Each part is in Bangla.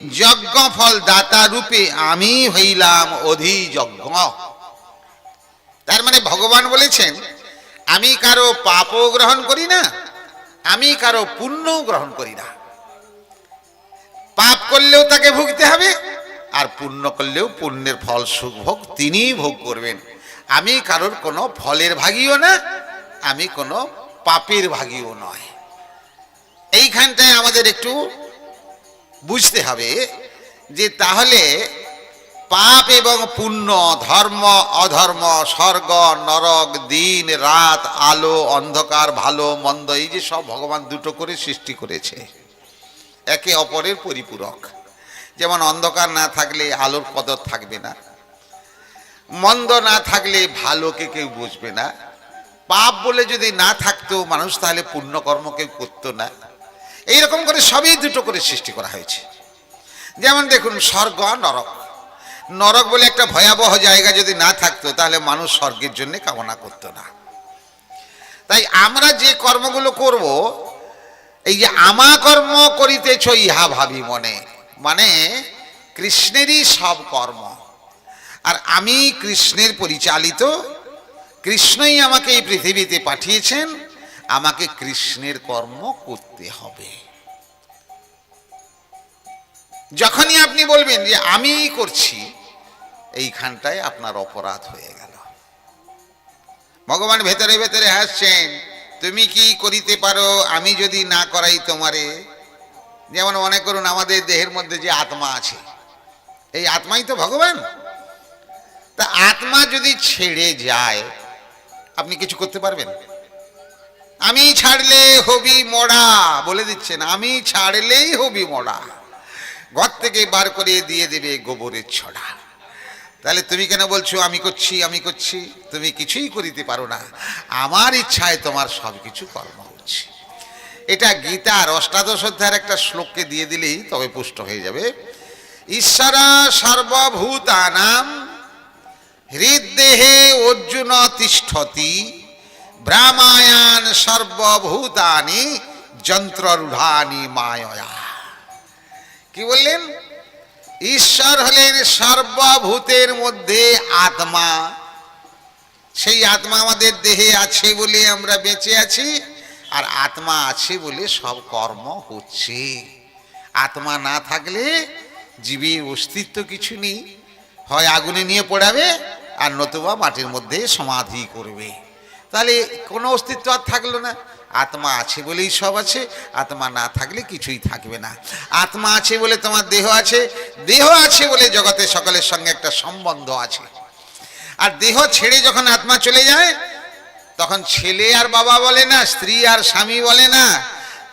যজ্ঞ ফল দাতা রূপে আমি হইলাম অধিযজ্ঞ। তার মানে ভগবান বলেছেন, আমি কারও পাপও গ্রহণ করি না, আমি কারও পুণ্যও গ্রহণ করি না। পাপ করলেও তাকে ভুগতে হবে, আর পুণ্য করলেও পুণ্যের ফল সুখ ভোগ তিনিই ভোগ করবেন। আমি কারোর কোনো ফলের ভাগিও না, আমি কোনো পাপের ভাগিও নয়। এইখানটায় আমাদের একটু বুঝতে হবে যে তাহলে পাপ এবং পুণ্য, ধর্ম, অধর্ম, স্বর্গ, নরক, দিন, রাত, আলো, অন্ধকার, ভালো, মন্দ, এই যে সব ভগবান দুটো করে সৃষ্টি করেছে, একে অপরের পরিপূরক। যেমন অন্ধকার না থাকলে আলোর কদর থাকবে না, মন্দ না থাকলে ভালোকে কেউ বুঝবে না, পাপ বলে যদি না থাকতো মানুষ তাহলে পুণ্যকর্ম কেউ করতো না। এইরকম করে সবই দুটো করে সৃষ্টি করা হয়েছে। যেমন দেখুন, স্বর্গ নরক। নরক বলে একটা ভয়াবহ জায়গা যদি না থাকতো, তাহলে মানুষ স্বর্গের জন্য কামনা করতো না। তাই আমরা যে কর্মগুলো করব, এই যে আমা কর্ম করিতেছ, ইহা ভাবি মনে। মানে কৃষ্ণেরই সব কর্ম। আর আমি কৃষ্ণের পরিচালিত, কৃষ্ণই আমাকে এই পৃথিবীতে পাঠিয়েছেন, আমাকে কৃষ্ণের কর্ম করতে হবে। যখনই আপনি বলবেন যে আমি করছি, এইখানটায় আপনার অপরাধ হয়ে গেল। ভগবান ভেতরে ভেতরে হাসছেন, তুমি কি করিতে পারো? আমি যদি না করাই তোমারে? যেমন মনে করুন, আমাদের দেহের মধ্যে যে আত্মা আছে, এই আত্মাই তো ভগবান। তা আত্মা যদি ছেড়ে যায়, আপনি কিছু করতে পারবেন? আমি ছাড়লে হবি মরা, বলে দিচ্ছেন, আমি ছাড়লেই হবি মরা। ঘর থেকে বার করে দিয়ে দেবে গোবরের ছড়া। তাহলে তুমি কেন বলছো, আমি করছি আমি করছি তুমি কিছুই করিতে পারো না। আমার ইচ্ছায় তোমার সব কিছু কর্ম হচ্ছে। এটা গীতার অষ্টাদশ অধ্যায়ের একটা শ্লোককে দিয়ে দিলেই তবে পুষ্ট হয়ে যাবে। ঈশ্বরা সর্বভূতানাম হৃদদেহে অর্জুন তিষ্ঠতি ব্রামায়ান সর্বভূতানি যন্ত্ররূঢ়ানি মায়া কি বললেন? ঈশ্বর হলেন সর্বভূতের মধ্যে আত্মা। সেই আত্মা আমাদের দেহে আছে বলে আমরা বেঁচে আছি, আর আত্মা আছে বলে সব কর্ম হচ্ছে। আত্মা না থাকলে জীবের অস্তিত্ব কিছু নেই। হয় আগুনে নিয়ে পড়াবে, আর নতুবা মাটির মধ্যে সমাধি করবে। তাহলে কোনো অস্তিত্ব আর থাকল না। আত্মা আছে বলেই সব আছে, আত্মা না থাকলে কিছুই থাকবে না। আত্মা আছে বলে তোমার দেহ আছে দেহ আছে বলে জগতে সকলের সঙ্গে একটা সম্বন্ধ আছে। আর দেহ ছেড়ে যখন আত্মা চলে যায়, তখন ছেলে আর বাবা বলে না, স্ত্রী আর স্বামী বলে না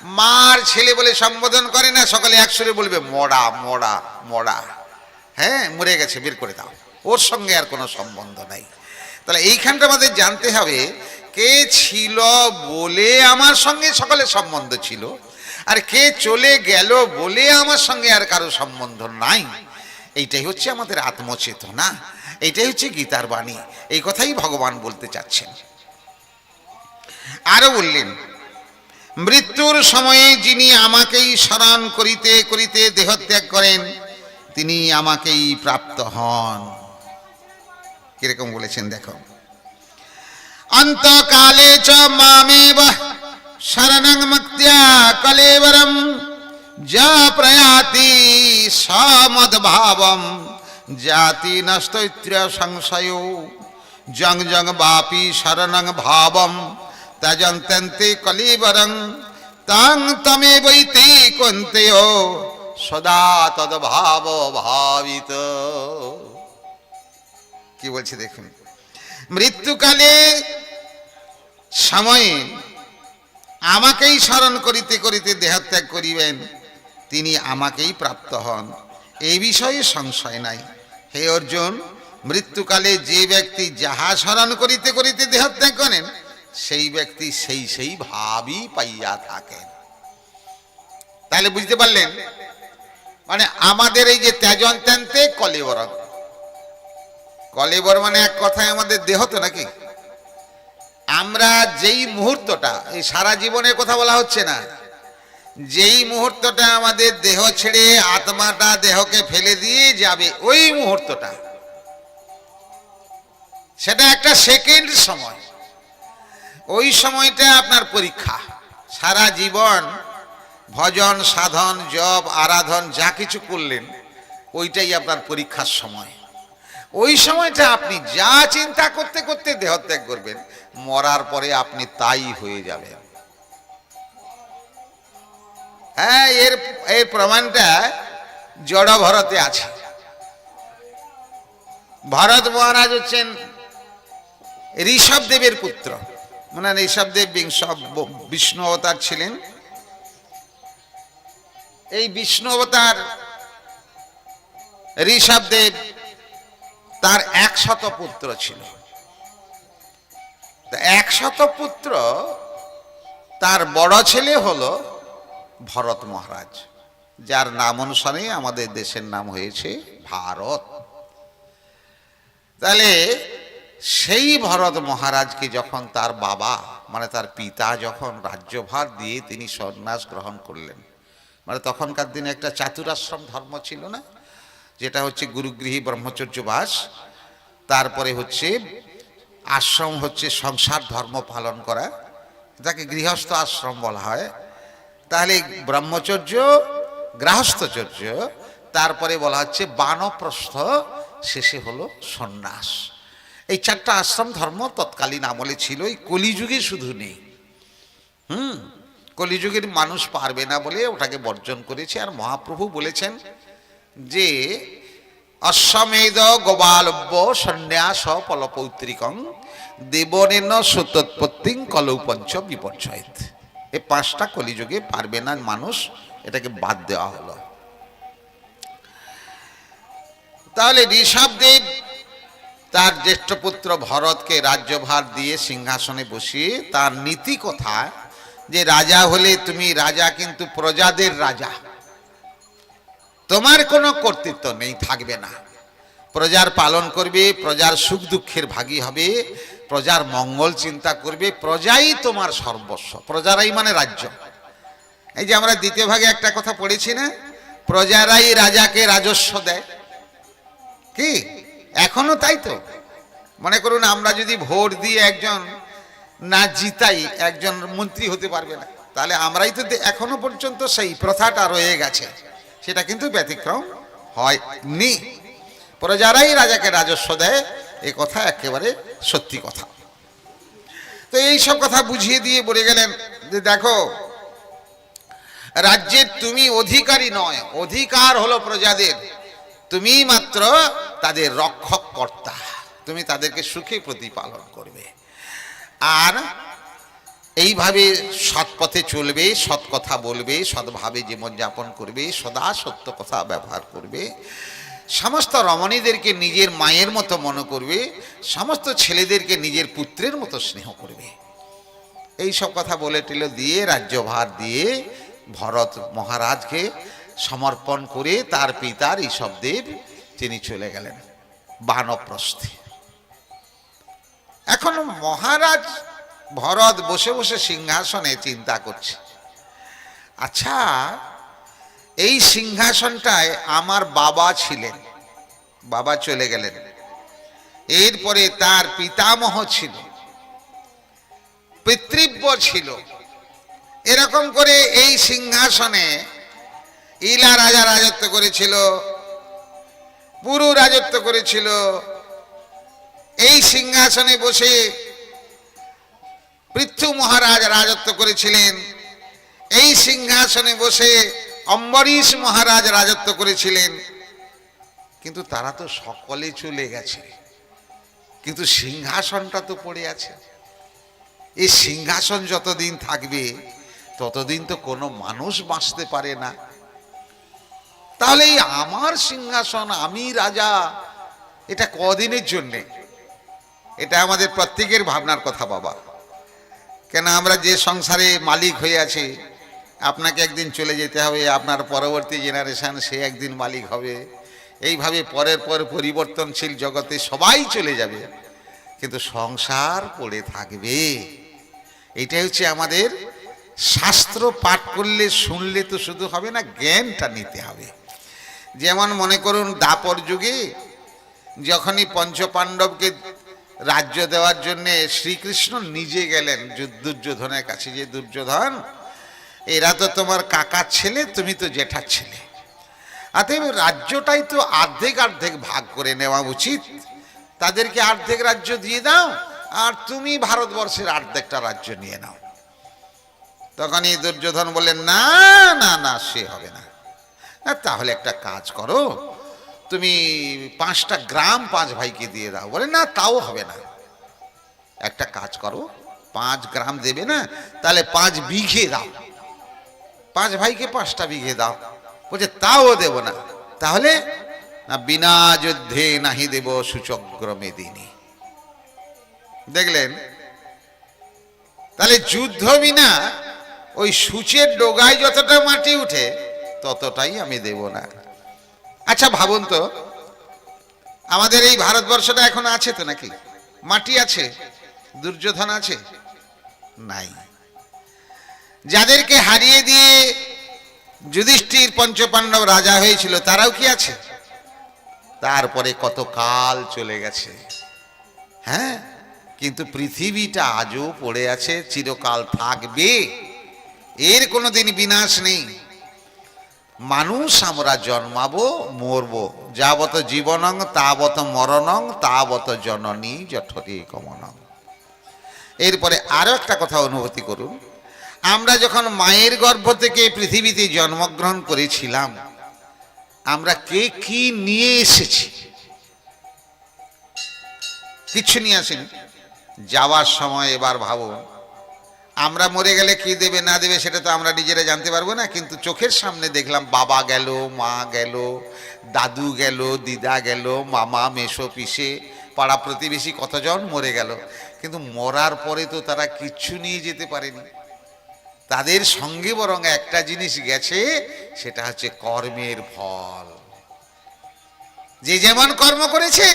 মার ছেলে বলে সম্বোধন করে না, সকলে একসুরে বলবে, মরা মরা মরা। হ্যাঁ মরে গেছে, বের করে দাও। ওর সঙ্গে আর কোনো সম্বন্ধ নাই। তাহলে এইখানটা আমাদের জানতে হবে কে ছিল বলে আমার সঙ্গে সকলের সম্বন্ধ ছিল? আর কে চলে গেল বলে আমার সঙ্গে আর কারও সম্বন্ধ নাই? এইটাই হচ্ছে আমাদের আত্মচেতনা। এইটাই হচ্ছে গীতার বাণী। এই কথাই ভগবান বলতে চাচ্ছেন। আরও বললেন, মৃত্যুর সময়ে যিনি আমাকেই স্মরণ করিতে করিতে দেহত্যাগ করেন, তিনি আমাকেই প্রাপ্ত হন। কীরকম বলেছেন দেখো। অন্তকালে চ মামেব শরণং মক্ত্যা কলেবরম যা প্রয়াতি সমদ্ভাবম জাতি নস্তৈত্র সংশয় জং জং বাপি শরণং ভাবম তজন্তে কলিবরং তং তমে বৈতে কন্তেয় সদা তদ্ভাব ভাবিত কি বলছে দেখুন। মৃত্যুকালে সময়ে আমাকেই স্মরণ করিতে করিতে দেহত্যাগ করিবেন, তিনি আমাকেই প্রাপ্ত হন। এই বিষয়ে সংশয় নাই। হে অর্জুন, মৃত্যুকালে যে ব্যক্তি যাহা স্মরণ করিতে করিতে দেহত্যাগ করেন, সেই ব্যক্তি সেই সেই ভাবই পাইয়া থাকেন। তাহলে বুঝতে পারলেন? মানে আমাদের এই যে ত্যাজন ত্যান্তে কলেবর। কলেবর মানে এক কথায় আমাদের দেহ তো নাকি? আমরা যেই মুহূর্তটা, এই সারা জীবনের কথা বলা হচ্ছে না, যেই মুহূর্তটা আমাদের দেহ ছেড়ে আত্মাটা দেহকে ফেলে দিয়ে যাবে, ওই মুহূর্তটা। সেটা একটা সেকেন্ড সময়। ওই সময়টা আপনার পরীক্ষা। সারা জীবন ভজন, সাধন, জপ, আরাধন, যা কিছু করলেন, ওইটাই আপনার পরীক্ষার সময়। ওই সময়টা আপনি যা চিন্তা করতে করতে দেহত্যাগ করবেন মরার পরে আপনি তাই হয়ে যাবেন। হ্যাঁ এর এর প্রমাণটা জড় ভরতে আছে। ভরত মহারাজ হচ্ছেন ঋষভদেবের পুত্র। মানে ঋষভদেব বিংশ বিষ্ণু অবতার ছিলেন। এই বিষ্ণু অবতার ঋষভদেব তার একশত পুত্র ছিল। একশত পুত্র, তার বড় ছেলে হলো ভরত মহারাজ, যার নাম অনুসারে আমাদের দেশের নাম হয়েছে ভারত। তাহলে সেই ভরত মহারাজকে যখন তার বাবা মানে তার পিতা যখন রাজ্যভার দিয়ে তিনি সন্ন্যাস গ্রহণ করলেন মানে তখনকার দিনে একটা চাতুরাশ্রম ধর্ম ছিল না, যেটা হচ্ছে গুরুগৃহী ব্রহ্মচর্য বাস, তারপরে হচ্ছে আশ্রম হচ্ছে সংসার ধর্ম পালন করা। যাকে গৃহস্থ আশ্রম বলা হয়। তাহলে ব্রহ্মচর্য গৃহস্থচর্য তারপরে বলা হচ্ছে বানপ্রস্থ, শেষে হলো সন্ন্যাস। এই চারটা আশ্রম ধর্ম তৎকালীন আমলে ছিল, এই কলিযুগে শুধু নেই। হুম, কলিযুগের মানুষ পারবে না বলে ওটাকে বর্জন করেছে। আর মহাপ্রভু বলেছেন যে অশ্বমেধ গোবালব্য সন্ন্যাস পলপৌত্রিকং দেবনেন সুতোৎপত্তিং কলৌ পঞ্চ বিপর্যয়েত এই পাঁচটা কলিযুগে পারবে না মানুষ, এটাকে বাদ দেওয়া হলো। তাহলে ঋষভদেব তার জ্যেষ্ঠ পুত্র ভরতকে রাজ্যভার দিয়ে সিংহাসনে বসিয়ে তার নীতি কথা যে রাজা হলে তুমি রাজা, কিন্তু প্রজাদের রাজা। তোমার কোনো কর্তৃত্ব নেই, থাকবে না। প্রজার পালন করবে, প্রজার সুখ দুঃখের ভাগী হবে, প্রজার মঙ্গল চিন্তা করবে, প্রজাই তোমার সর্বস্ব, প্রজারাই মানে রাজ্য। এই যে আমরা দ্বিতীয় ভাগে একটা কথা পড়েছি না, প্রজারাই রাজাকে রাজস্ব দেয়। কি? এখনও তাই তো। মনে করুন, আমরা যদি ভোট দিয়ে একজন না জিতাই, একজন মন্ত্রী হতে পারবে না, তাহলে আমরাই তো এখনও পর্যন্ত সেই প্রথাটা রয়ে গেছে। সেটা কিন্তু ব্যতিক্রম হয়নি। প্রজারাই রাজাকে রাজস্ব দেয়, এ কথা একেবারে সত্যি কথা। তো এই সব কথা বুঝিয়ে দিয়ে বলে গেলেন যে, দেখো রাজ্যের তুমি অধিকারী নয়, অধিকার হলো প্রজাদের। তুমি মাত্র তাদের রক্ষক কর্তা। তুমি তাদেরকে সুখে প্রতিপালন করবে। আর এইভাবে সৎ পথে চলবে সৎ কথা বলবে সৎভাবে জীবনযাপন করবে, সদা সত্য কথা ব্যবহার করবে। সমস্ত রমণীদেরকে নিজের মায়ের মতো মনে করবে, সমস্ত ছেলেদেরকে নিজের পুত্রের মতো স্নেহ করবে। এই সব কথা বলে টিল দিয়ে, রাজ্যভার দিয়ে, ভরত মহারাজকে সমর্পণ করে তার পিতার ঈশবদেব তিনি চলে গেলেন বানপ্রস্থে। এখন মহারাজ ভরত বসে বসে সিংহাসনে চিন্তা করছে। আচ্ছা এই সিংহাসনটায় আমার বাবা ছিলেন, বাবা চলে গেলেন। এরপরে তার পিতামহ ছিল, পিতৃব্য ছিল। এরকম করে এই সিংহাসনে ইলা রাজা রাজত্ব করেছিল, পুরু রাজত্ব করেছিল। এই সিংহাসনে বসে পৃথু মহারাজ রাজত্ব করেছিলেন। এই সিংহাসনে বসে অম্বরীশ মহারাজ রাজত্ব করেছিলেন। কিন্তু তারা তো সকলে চলে গেছে। কিন্তু সিংহাসনটা তো পড়ে আছে। এই সিংহাসন যতদিন থাকবে, ততদিন তো কোনো মানুষ বাঁচতে পারে না। তাহলে আমার সিংহাসন, আমি রাজা, এটা কদিনের জন্যে? এটা আমাদের প্রত্যেকের ভাবনার কথা, বাবা। কেন আমরা যে সংসারে মালিক হয়ে আছি, আপনাকে একদিন চলে যেতে হবে, আপনার পরবর্তী জেনারেশান সে একদিন মালিক হবে। এইভাবে পরের পর পরিবর্তনশীল জগতে সবাই চলে যাবে। কিন্তু সংসার পড়ে থাকবে। এটাই হচ্ছে আমাদের শাস্ত্র পাঠ করলে, শুনলে তো শুধু হবে না, জ্ঞানটা নিতে হবে। যেমন মনে করুন দাপর যুগে যখনই পঞ্চপাণ্ডবকে রাজ্য দেওয়ার জন্যে শ্রীকৃষ্ণ নিজে গেলেন দুর্যোধনের কাছে। যে দুর্যোধন এরা তো তোমার কাকার ছেলে তুমি তো জেঠার ছেলে। অতএব রাজ্যটাই তো অর্ধেক অর্ধেক ভাগ করে নেওয়া উচিত। তাদেরকে অর্ধেক রাজ্য দিয়ে দাও আর তুমি ভারতবর্ষের অর্ধেকটা রাজ্য নিয়ে নাও। তখন এই দুর্যোধন বললেন না না না সে হবে না। না, তাহলে একটা কাজ করো। তুমি পাঁচটা গ্রাম পাঁচ ভাইকে দিয়ে দাও। বলে, না, তাও হবে না। একটা কাজ করো, পাঁচ গ্রাম দেবে না, তাহলে পাঁচ বিঘে দাও। পাঁচ ভাইকে পাঁচটা বিঘে দাও। বলছে, তাও দেব না। তাহলে, না, বিনা যুদ্ধে নাহি দেব সুচক্র মেদিনী। দেখলেন? তাহলে যুদ্ধ বিনা ওই সূচের ডোগায় যতটা মাটি উঠে, ততটাই আমি দেব না। আচ্ছা ভাবুন তো, আমাদের এই ভারতবর্ষটা এখন আছে তো নাকি? মাটি আছে, দুর্যোধন আছে? নাই। যাদেরকে হারিয়ে দিয়ে যুধিষ্ঠির পঞ্চপাণ্ডব রাজা হয়েছিল, তারাও কি আছে? তারপরে কত কাল চলে গেছে। হ্যাঁ কিন্তু পৃথিবীটা আজও পড়ে আছে, চিরকাল থাকবে। এর কোনোদিন বিনাশ নেই। মানুষ আমরা জন্মাবো, মরবো। যাবত জীবনং তাবত মরণং তাবত জননী জঠরে কমনং এরপরে আরও একটা কথা অনুভূতি করুন। আমরা যখন মায়ের গর্ভ থেকে পৃথিবীতে জন্মগ্রহণ করেছিলাম, আমরা কে কি নিয়ে এসেছি? কিছু নিয়ে আসেনি। যাওয়ার সময় এবার ভাবুন আমরা মরে গেলে কি দেবে, না দেবে, সেটা তো আমরা নিজেরা জানতে পারব না, কিন্তু চোখের সামনে দেখলাম বাবা গেল, মা গেল, দাদু গেল, দিদা গেল, মামা মেশো পিসে, পাড়া প্রতিবেশী কতজন মরে গেল। কিন্তু মরার পরে তো তারা কিচ্ছু নিয়ে যেতে পারেনি। তাদের সঙ্গে বরং একটা জিনিস গেছে, সেটা হচ্ছে কর্মের ফল। যে যেমন কর্ম করেছে,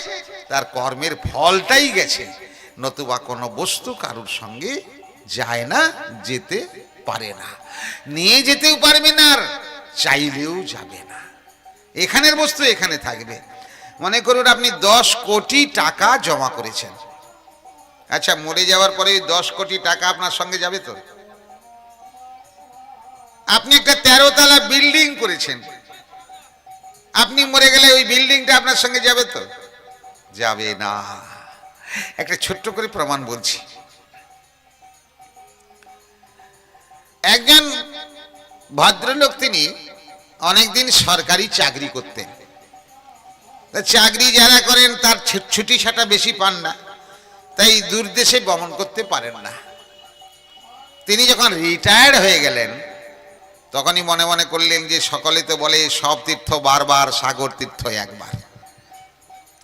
তার কর্মের ফলটাই গেছে, নতুবা কোনো বস্তু কারুর সঙ্গে যায় না, যেতে পারে না। নিয়ে যেতেও পারবে না আর চাইলেও যাবে না। এখানের বস্তু এখানে থাকবে। মনে করুন আপনি দশ কোটি টাকা জমা করেছেন। আচ্ছা মরে যাওয়ার পরে দশ কোটি টাকা আপনার সঙ্গে যাবে তো? আপনি একটা তেরো তলা বিল্ডিং করেছেন। আপনি মরে গেলে ওই বিল্ডিংটা আপনার সঙ্গে যাবে তো? যাবে না। একটা ছোট্ট করে প্রমাণ বলছি। একজন ভদ্রলোক তিনি অনেকদিন সরকারি চাকরি করতেন। চাকরি যারা করেন তার ছুটি ছাটা বেশি পান না, তাই দূরদেশে গমন করতে পারেন না। তিনি যখন রিটায়ার্ড হয়ে গেলেন, তখনই মনে মনে করলেন যে সকলে তো বলে সব তীর্থ বারবার সাগর তীর্থ একবার।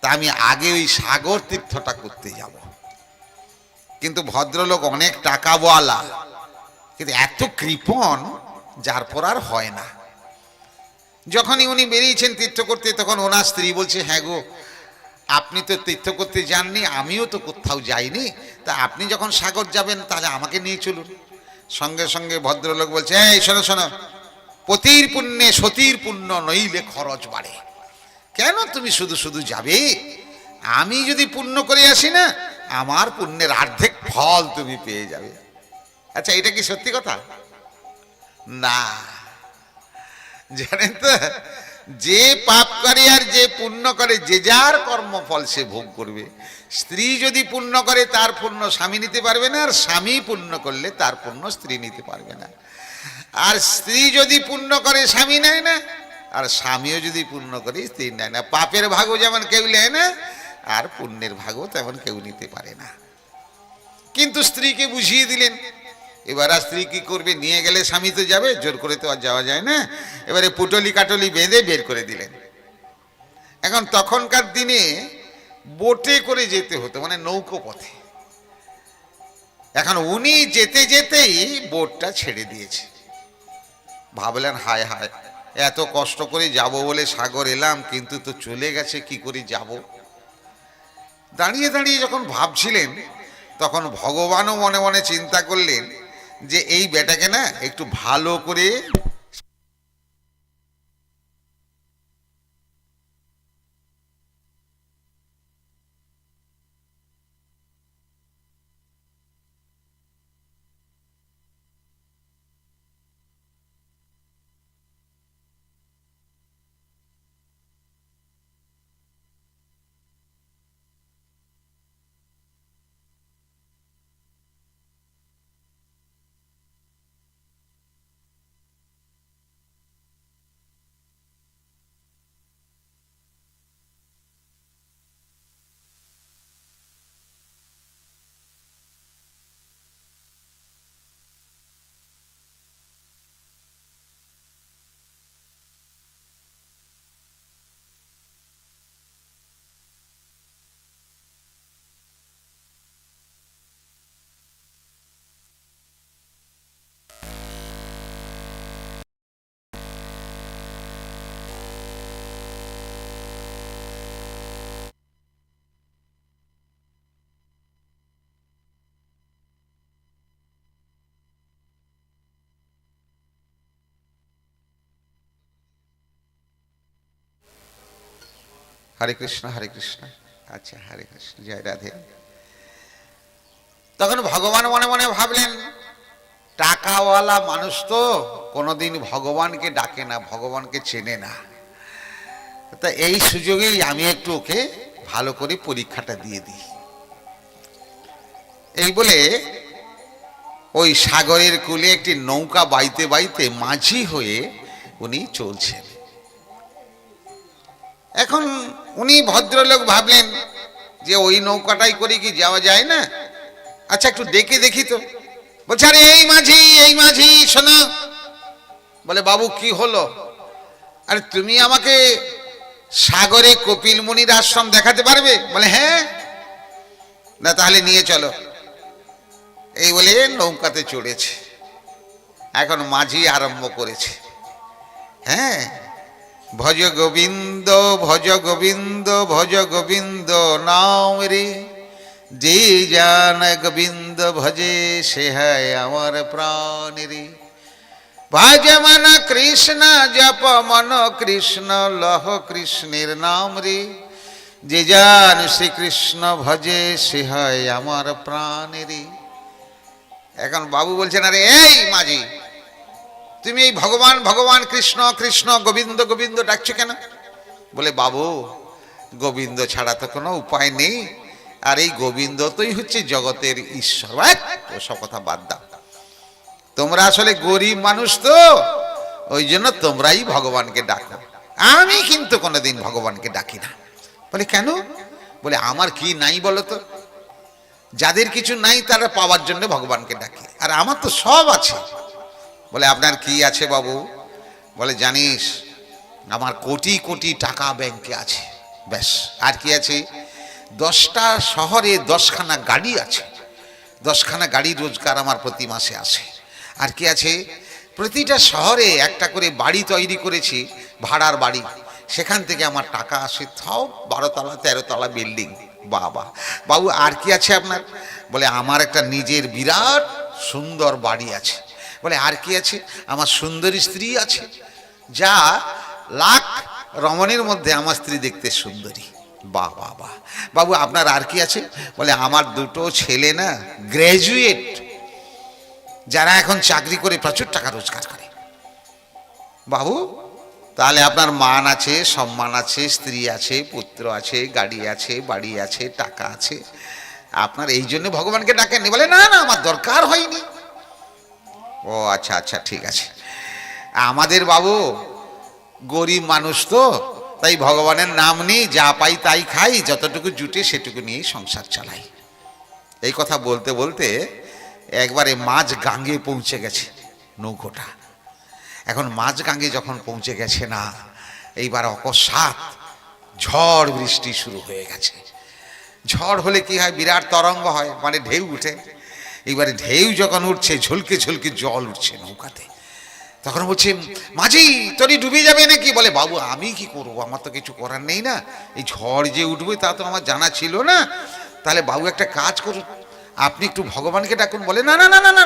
তা আমি আগে ওই সাগর তীর্থটা করতে যাব। কিন্তু ভদ্রলোক অনেক টাকা টাকাওয়ালা। কিন্তু এত কৃপণ, যার পর আর হয় না। যখনই উনি বেরিয়েছেন তীর্থ করতে, তখন ওনার স্ত্রী বলছে হ্যাঁ গো, আপনি তো তীর্থ করতে যাননি, আমিও তো কোথাও যাইনি। তা আপনি যখন সাগর যাবেন, তাহলে আমাকে নিয়ে চলুন। সঙ্গে সঙ্গে ভদ্রলোক বলছে, এই, শোনো শোনো, পতির পুণ্যে সতীর পুণ্য নইলে খরচ বাড়ে। কেন তুমি শুধু শুধু যাবে? আমি যদি পুণ্য করে আসি না, আমার পুণ্যের অর্ধেক ফল তুমি পেয়ে যাবে। আচ্ছা এটা কি সত্যি কথা? না। জানেন তো, যে পাপ করে আর যে পুণ্য করে, যে যার কর্মফল সে ভোগ করবে। স্ত্রী যদি পুণ্য করে, তার পুণ্য স্বামী নিতে পারবে না, আর স্বামী পুণ্য করলে তার পুণ্য স্ত্রী নিতে পারবে না। আর স্ত্রী যদি পুণ্য করে, স্বামী নেয় না, আর স্বামীও যদি পুণ্য করে, স্ত্রী নেয় না। পাপের ভাগও যেমন কেউ নেয় না, আর পুণ্যের ভাগও তেমন কেউ নিতে পারে না। কিন্তু স্ত্রীকে বুঝিয়ে দিলেন এবার আর স্ত্রী কি করবে? নিয়ে গেলে স্বামী তো যাবে, জোর করে তো আর যাওয়া যায় না। এবারে পুটলি কাটলি বেঁধে বের করে দিলেন। এখন তখনকার দিনে বোটে করে যেতে হতো মানে নৌকো পথে। এখন উনি যেতে যেতেই বোটটা ছেড়ে দিয়েছে। ভাবলেন, হায় হায়, এত কষ্ট করে যাব বলে সাগর এলাম, কিন্তু তো চলে গেছে, কি করে যাব? দাঁড়িয়ে দাঁড়িয়ে যখন ভাবছিলেন, তখন ভগবানও মনে মনে চিন্তা করলেন যে এই বেটাকে না একটু ভালো করে হরে কৃষ্ণ হরে কৃষ্ণ। আচ্ছা হরে কৃষ্ণ। জয় রাধে। তখন ভগবান মনে মনে ভাবলেন, টাকাওয়ালা মানুষ তো কোনোদিন ভগবানকে ডাকে না, ভগবানকে চেনে না। তা এই সুযোগেই আমি একটু ওকে ভালো করে পরীক্ষাটা দিয়ে দিই। এই বলে ওই সাগরের কুলে একটি নৌকা বাইতে বাইতে মাঝি হয়ে উনি চলছেন। এখন উনি ভদ্রলোক ভাবলেন যে ওই নৌকাটাই করে কি যাওয়া যায় না? আচ্ছা একটু ডেকে দেখি তো। বলছে, আরে, এই মাঝি এই মাঝি, শোনো। বলে, বাবু, কি হলো? আরে, তুমি আমাকে সাগরে কপিল মুনির আশ্রম দেখাতে পারবে? বলে হ্যাঁ। না, তাহলে নিয়ে চলো। এই বলে নৌকাতে চড়েছে। এখন মাঝি আরম্ভ করেছে। হ্যাঁ ভজ গোবিন্দ ভজ গোবিন্দ ভজ গোবিন্দ নাম রে। যে জান গোবিন্দ ভজে, সে হয় আমার প্রাণ রে। ভজ মন কৃষ্ণ, জপ মন কৃষ্ণ, লহ কৃষ্ণের নাম রে। যে জান শ্রীকৃষ্ণ ভজে, সে হয় আমার প্রাণ রে। এখন বাবু বলছেন, আরে এই মাঝি তুমি এই ভগবান ভগবান কৃষ্ণ কৃষ্ণ গোবিন্দ গোবিন্দ ডাকছো কেন? বলে বাবু গোবিন্দ ছাড়া তো কোনো উপায় নেই। আর এই গোবিন্দ তোই হচ্ছে জগতের ঈশ্বর। ব্যাস, ওসব কথা বাদ দাও। তোমরা আসলে গরিব মানুষ তো। ওই জন্য তোমরাই ভগবানকে ডাকো। আমি কিন্তু কোনোদিন ভগবানকে ডাকি না। বলে কেন? বলে আমার কি নাই বলো তো? যাদের কিছু নাই তারা পাওয়ার জন্য ভগবানকে ডাকে। আর আমার তো সব আছে। বলে, আপনার কি আছে বাবু? বলে, জানিস, আমার কোটি কোটি টাকা ব্যাংকে আছে। ব্যাস, আর কি আছে? দশটা শহরে দশখানা গাড়ি আছে। দশখানা গাড়ি রোজগার আমার প্রতি মাসে আসে। আর কি আছে? প্রতিটা শহরে একটা করে বাড়ি তৈরি করেছি, ভাড়ার বাড়ি। সেখান থেকে আমার টাকা আসে সব বারোতলা, তেরোতলা বিল্ডিং। বাবা। বাবু, আর কি আছে আপনার? বলে, আমার একটা নিজের বিরাট সুন্দর বাড়ি আছে। বলে, আর কি আছে? আমার সুন্দরী স্ত্রী আছে, যা লাখ রমণের মধ্যে আমার স্ত্রী দেখতে সুন্দরী। বাহ বাহ বাহ বাবু, আপনার আর কি আছে? বলে, আমার দুটো ছেলে না গ্র্যাজুয়েট যারা এখন চাকরি করে প্রচুর টাকা রোজগার করে। বাবু, তাহলে আপনার মান আছে, সম্মান আছে, স্ত্রী আছে, পুত্র আছে, গাড়ি আছে, বাড়ি আছে, টাকা আছে। আপনার এই জন্য ভগবানকে ডাকেননি। বলে, না না, আমার দরকার হয়নি। ও আচ্ছা আচ্ছা ঠিক আছে। আমাদের বাবু, গরিব মানুষ তো, তাই ভগবানের নাম নিই যা পাই তাই খাই, যতটুকু জুটে সেটুকু নিয়েই সংসার চালাই। এই কথা বলতে বলতে একবারে মাঝ গাঙ্গে পৌঁছে গেছে নৌকোটা। এখন মাঝ গাঙ্গে যখন পৌঁছে গেছে না, এইবার অকস্মাৎ ঝড় বৃষ্টি শুরু হয়ে গেছে। ঝড় হলে কি হয়, বিরাট তরঙ্গ হয় মানে ঢেউ উঠে। এবারে ঢেউ যখন উঠছে, ঝলকে ঝলকে জল উঠছে নৌকাতে। তখন বলছে, মাঝি, তোরই ডুবে যাবে নাকি? বলে, বাবু, আমি কি করব? আমার তো কিছু করার নেই না। এই ঝড় যে উঠবে, তা তো আমার জানা ছিল না। তাহলে বাবু একটা কাজ করুন। আপনি একটু ভগবানকে ডাকুন, বলে, না না না না না